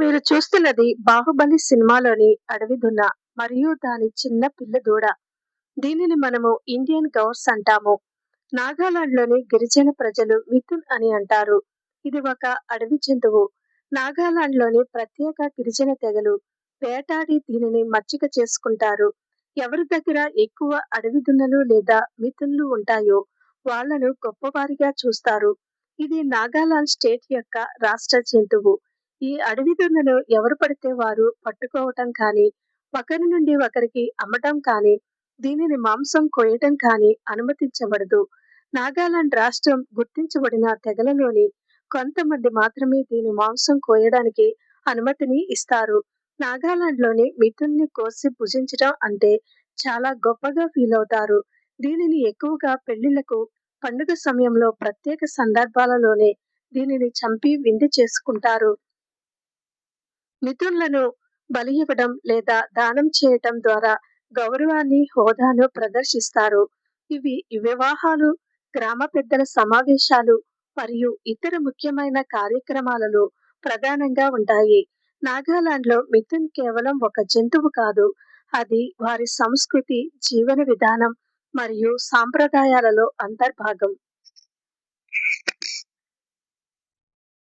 మీరు చూస్తున్నది బాహుబలి సినిమాలోని అడవి దున్న మరియు దాని చిన్న పిల్ల దూడ. దీనిని మనము ఇండియన్ గౌర్స్ అంటాము. నాగాలాండ్లోని గిరిజన ప్రజలు మిథున్ అని అంటారు. ఇది ఒక అడవి జంతువు. నాగాలాండ్లోని ప్రత్యేక గిరిజన తెగలు వేటాడి దీనిని మచ్చిక చేసుకుంటారు. ఎవరి దగ్గర ఎక్కువ అడవి దున్నలు లేదా మిథున్లు ఉంటాయో వాళ్ళను గొప్పవారిగా చూస్తారు. ఇది నాగాలాండ్ స్టేట్ యొక్క రాష్ట్ర జంతువు. ఈ అడవి దున్నను ఎవరు పడితే వారు పట్టుకోవటం కానీ ఒకరి నుండి ఒకరికి అమ్మటం కానీ దీనిని మాంసం కోయటం కానీ అనుమతించబడదు. నాగాలాండ్ రాష్ట్రం గుర్తించబడిన తెగలలోని కొంతమంది మాత్రమే దీని మాంసం కోయడానికి అనుమతిని ఇస్తారు. నాగాలాండ్లోని మిథున్ని కోసి భుజించడం అంటే చాలా గొప్పగా ఫీల్ అవుతారు. దీనిని ఎక్కువగా పెళ్ళిళ్ళకు పండుగ సమయంలో ప్రత్యేక సందర్భాలలోనే దీనిని చంపి విందు చేసుకుంటారు. మిథున్లను బలి ఇవ్వడం లేదా దానం చేయటం ద్వారా గౌరవాన్ని హోదాను ప్రదర్శిస్తారు. ఇవి వివాహాలు గ్రామ పెద్దల సమావేశాలు మరియు ఇతర ముఖ్యమైన కార్యక్రమాలలో ప్రధానంగా ఉంటాయి. నాగాలాండ్లో మిథున్ కేవలం ఒక జంతువు కాదు. అది వారి సంస్కృతి జీవన విధానం మరియు సాంప్రదాయాలలో అంతర్భాగం.